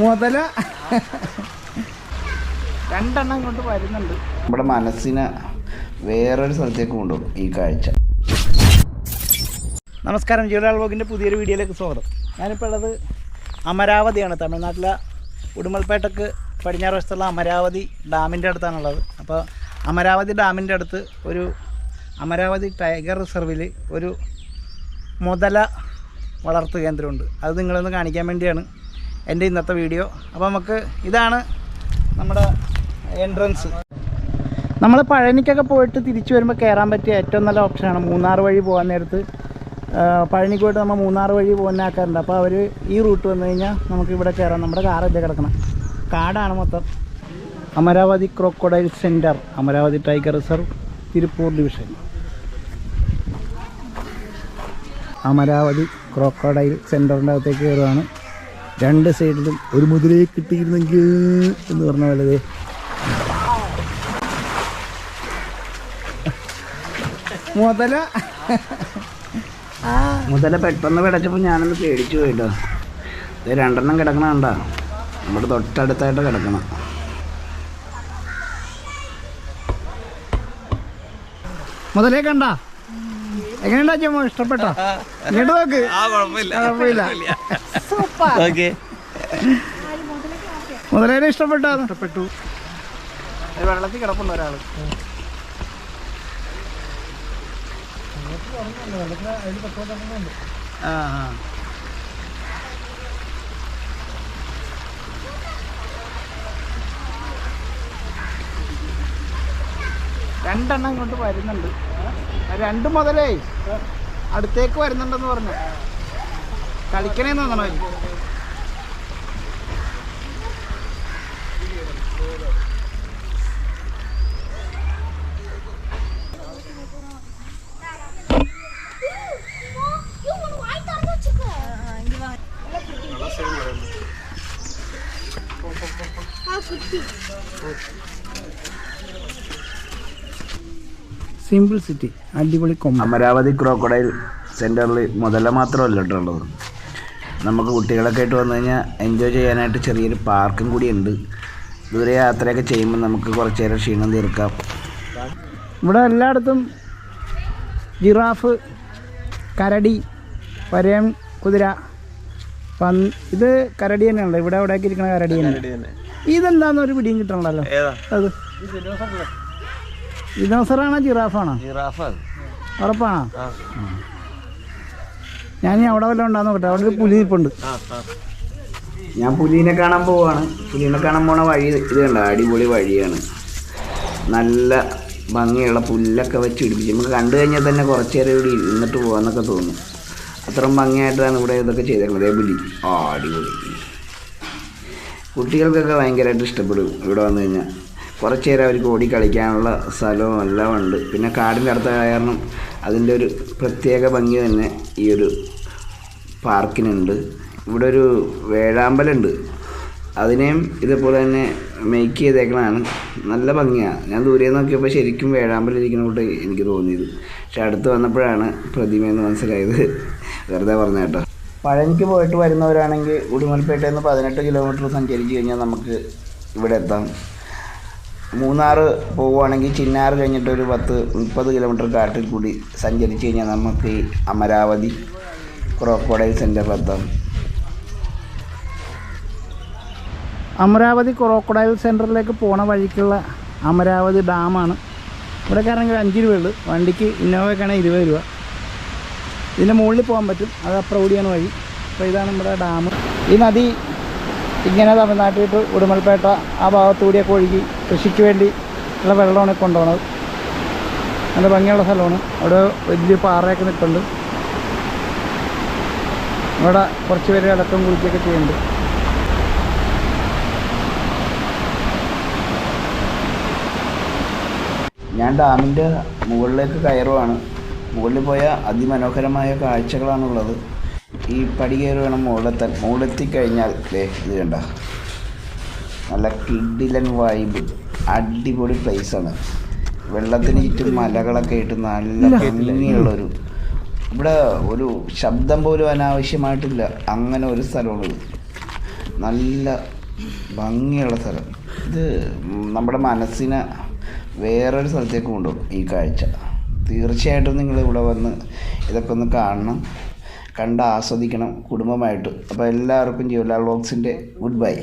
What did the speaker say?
മുതല. രണ്ടെണ്ണം കൊണ്ട് വരുന്നുണ്ട്. നമ്മുടെ മനസ്സിനെ വേറൊരു സ്ഥലത്തേക്ക് കൊണ്ടുപോകും ഈ കാഴ്ച. നമസ്കാരം ജീവിതാൾ വ്ളോഗിന്റെ പുതിയൊരു വീഡിയോയിലേക്ക് സ്വാഗതം. ഞാനിപ്പോൾ ഉള്ളത് അമരാവതിയാണ്. തമിഴ്നാട്ടിലെ ഉടുമൽപേട്ടക്ക് പടിഞ്ഞാറ് വശത്തുള്ള അമരാവതി ഡാമിന്റെ അടുത്താണുള്ളത്. അപ്പോൾ അമരാവതി ഡാമിന്റെ അടുത്ത് ഒരു അമരാവതി ടൈഗർ റിസർവിൽ ഒരു മുതല വളർത്തു കേന്ദ്രമുണ്ട്. അത് നിങ്ങളൊന്ന് കാണിക്കാൻ വേണ്ടിയാണ് എന്റെ ഇന്നത്തെ വീഡിയോ. അപ്പോൾ നമുക്ക് ഇതാണ് നമ്മുടെ എൻട്രൻസ് നമ്മൾ പഴനിക്കൊക്കെ പോയിട്ട് തിരിച്ചു വരുമ്പോൾ കയറാൻ പറ്റിയ ഏറ്റവും നല്ല ഓപ്ഷനാണ് മൂന്നാർ വഴി പോകാൻ നേരത്ത് പഴനിക്ക് പോയിട്ട് നമ്മൾ മൂന്നാർ വഴി പോകുന്ന ആൾക്കാരുണ്ട്. അപ്പോൾ അവർ ഈ റൂട്ട് വന്നു കഴിഞ്ഞാൽ നമുക്ക് ഇവിടെ കയറാം നമ്മുടെ കാർ കാറല്ലേ കിടക്കണം. കാടാണ് മൊത്തം. Amaravathi crocodile centre Amaravathi tiger reserve Tiruppur division Amaravathi crocodile സെന്ററിന്റെ അകത്തേക്ക് കയറുകയാണ് രണ്ട് സൈഡിലും ഒരു മുതിരയെ കിട്ടിയിരുന്നെങ്കിൽ എന്ന് പറഞ്ഞ പോലെ ദേ മുതല. മുതല പെട്ടെന്ന് പിടച്ചപ്പോൾ ഞാനൊന്ന് പേടിച്ചു പോയിട്ടോ. ഇത് രണ്ടെണ്ണം കിടക്കണ കണ്ടാ. നമ്മുടെ തൊട്ടടുത്തായിട്ട് കിടക്കണം. മുതലേ കണ്ട? എങ്ങനെയുണ്ടാ ഇഷ്ടപ്പെട്ടോ? ഇങ്ങോട്ട് നോക്ക്. കുഴപ്പമില്ല. മുതലേനെ ഇഷ്ടപ്പെട്ടോ? ഇഷ്ടപ്പെട്ടു. വെള്ളത്തിൽ കിടപ്പുണ്ട് ഒരാൾ. ആ ആ. രണ്ടെണ്ണം കൊണ്ട് വരുന്നുണ്ട്. രണ്ട് മുതലേ. അടുത്തേക്ക് വരുന്നുണ്ടെന്ന് പറഞ്ഞു. കളിക്കണേന്ന് തോന്നണോ സിമ്പിൾ സിറ്റി അടിപൊളി കൊമ്പ. അമരാവതി ക്രോക്കഡൈൽ സെന്ററിൽ മുതല മാത്രമല്ല കേട്ടോ ഉള്ളത്. നമുക്ക് കുട്ടികളൊക്കെ ആയിട്ട് വന്നു കഴിഞ്ഞാൽ എൻജോയ് ചെയ്യാനായിട്ട് ചെറിയൊരു പാർക്കും കൂടി ഉണ്ട്. ദൂരെ യാത്രയൊക്കെ ചെയ്യുമ്പോൾ നമുക്ക് കുറച്ച് നേരം ക്ഷീണം തീർക്കാം. ഇവിടെ എല്ലായിടത്തും ജിറാഫ് കരടി വരയം കുതിര. പന്ന് ഇത് കരടി തന്നെയാണല്ലോ. ഇവിടെ എവിടെയൊക്കെ ഇരിക്കണ കരടി തന്നെ. ഇതെന്താന്ന് ഒരു പിടിയും കിട്ടണല്ലോ അത്. ദിനോസറാണോ ജിറാഫാണോ? ഉറപ്പാണോ? ഉം. ഞാൻ അവിടെ വല്ലതും ഉണ്ടാന്ന് നോക്കട്ടെ. അവിടെ ഒരു പുലി നിൽപ്പുണ്ട് ഞാൻ പുലിനെ കാണാൻ പോവാണ്. പുലിനെ കാണാൻ പോണ വഴി ഇത് കണ്ട? അടിപൊളി വഴിയാണ്. നല്ല ഭംഗിയുള്ള പുല്ലൊക്കെ വെച്ച് പിടിപ്പിച്ച്. നമുക്ക് കണ്ടു കഴിഞ്ഞാൽ തന്നെ കുറച്ച് നേരം ഇവിടെ ഇരുന്നിട്ട് പോകാന്നൊക്കെ തോന്നും. അത്രയും ഭംഗിയായിട്ടാണ് ഇവിടെ ഇതൊക്കെ ചെയ്തേക്കുന്നത്. അതേ പുലി. ആ അടിപൊളി. കുട്ടികൾക്കൊക്കെ ഭയങ്കരമായിട്ട് ഇഷ്ടപ്പെടും ഇവിടെ വന്നു കഴിഞ്ഞാൽ. കുറച്ച് നേരം അവർക്ക് ഓടി കളിക്കാനുള്ള സ്ഥലവും എല്ലാം ഉണ്ട്. പിന്നെ കാടിന്റെ അടുത്ത കാരണം അതിന്റെ ഒരു പ്രത്യേക ഭംഗി തന്നെ ഈ ഒരു പാർക്കിനുണ്ട്. ഇവിടെ ഒരു വേഴാമ്പലുണ്ട്. അതിനെയും ഇതേപോലെ തന്നെ മേക്ക് ചെയ്തേക്കണതാണ്. നല്ല ഭംഗിയാണ്. ഞാൻ ദൂരെ നോക്കിയപ്പോൾ ശരിക്കും വേഴാമ്പലിരിക്കുന്ന കൂട്ട് എനിക്ക് തോന്നിയത്. പക്ഷെ അടുത്ത് വന്നപ്പോഴാണ് പ്രതിമയെന്ന് മനസ്സിലായത്. വെറുതെ പറഞ്ഞ കേട്ടോ. പഴനിക്ക് പോയിട്ട് വരുന്നവരാണെങ്കിൽ ഉടുമൽപേട്ടയിൽ നിന്ന് പതിനെട്ട് കിലോമീറ്റർ സഞ്ചരിച്ച് കഴിഞ്ഞാൽ നമുക്ക് ഇവിടെ എത്താം. മൂന്നാർ പോവുകയാണെങ്കിൽ ചിന്നാർ കഴിഞ്ഞിട്ട് ഒരു പത്ത് മുപ്പത് കിലോമീറ്റർ കാട്ടിൽ കൂടി സഞ്ചരിച്ച് കഴിഞ്ഞാൽ നമുക്ക് ഈ അമരാവതി ക്രോക്കോഡൈൽ സെന്ററിലെത്താം അമരാവതി ക്രോക്കോഡൈൽ സെന്ററിലേക്ക് പോണ വഴിക്കുള്ള അമരാവതി ഡാമാണ് ഇവിടെ കയറണമെങ്കിൽ അഞ്ച് രൂപയുള്ളൂ. വണ്ടിക്ക് ഇന്നോവയ്ക്കാണെങ്കിൽ ഇരുപത് രൂപ. ഇതിന്റെ മുകളിൽ പോകാൻ പറ്റും. അത് അപ്രൗഡിയാണ് വഴി. അപ്പോൾ ഇതാണ് നമ്മുടെ ഡാം ഈ നദി ഇങ്ങനെ തമിഴ്നാട്ടിൽ ഉടുമൽപേട്ട ആ ഭാഗത്തുകൂടിയൊക്കെ ഒഴുകി കൃഷിക്ക് വേണ്ടി ഉള്ള വെള്ളമാണ് കൊണ്ടുപോകുന്നത് നല്ല ഭംഗിയുള്ള സ്ഥലമാണ്. അവിടെ വലിയ പാറയൊക്കെ നിൽക്കുന്നുണ്ട് ഇവിടെ കുറച്ച് പേര് അടക്കം കുളിക്കുകയൊക്കെ ചെയ്യുന്നുണ്ട്. ഞാൻ ഡാമിന്റെ മുകളിലേക്ക് കയറുവാണ്. മുകളിൽ പോയ അതിമനോഹരമായ കാഴ്ചകളാണുള്ളത്. ഈ പടി കയറി വേണം മുകളിലെത്താൻ കഴിഞ്ഞാൽ ദേ ഇത് കണ്ട. നല്ല കിഡിലൻ വൈബ് അടിപൊളി പ്ലേസാണ് വെള്ളത്തിന് ചുറ്റും മലകളൊക്കെ ഇട്ട് നല്ല ഭംഗിയുള്ളൊരു ഇവിടെ ഒരു ശബ്ദം പോലും അനാവശ്യമായിട്ടില്ല. അങ്ങനെ ഒരു സ്ഥലമുള്ളത് നല്ല ഭംഗിയുള്ള സ്ഥലം. ഇത് നമ്മുടെ മനസ്സിനെ വേറൊരു സ്ഥലത്തേക്ക് കൊണ്ടുപോകും ഈ കാഴ്ച. തീർച്ചയായിട്ടും നിങ്ങൾ ഇവിടെ വന്ന് ഇതൊക്കെ ഒന്ന് കാണണം. കണ്ട് ആസ്വദിക്കണം കുടുംബമായിട്ട്. അപ്പോൾ എല്ലാവർക്കും ജീവലാൽ വ്ളോഗ്സിന്റെ ഗുഡ് ബൈ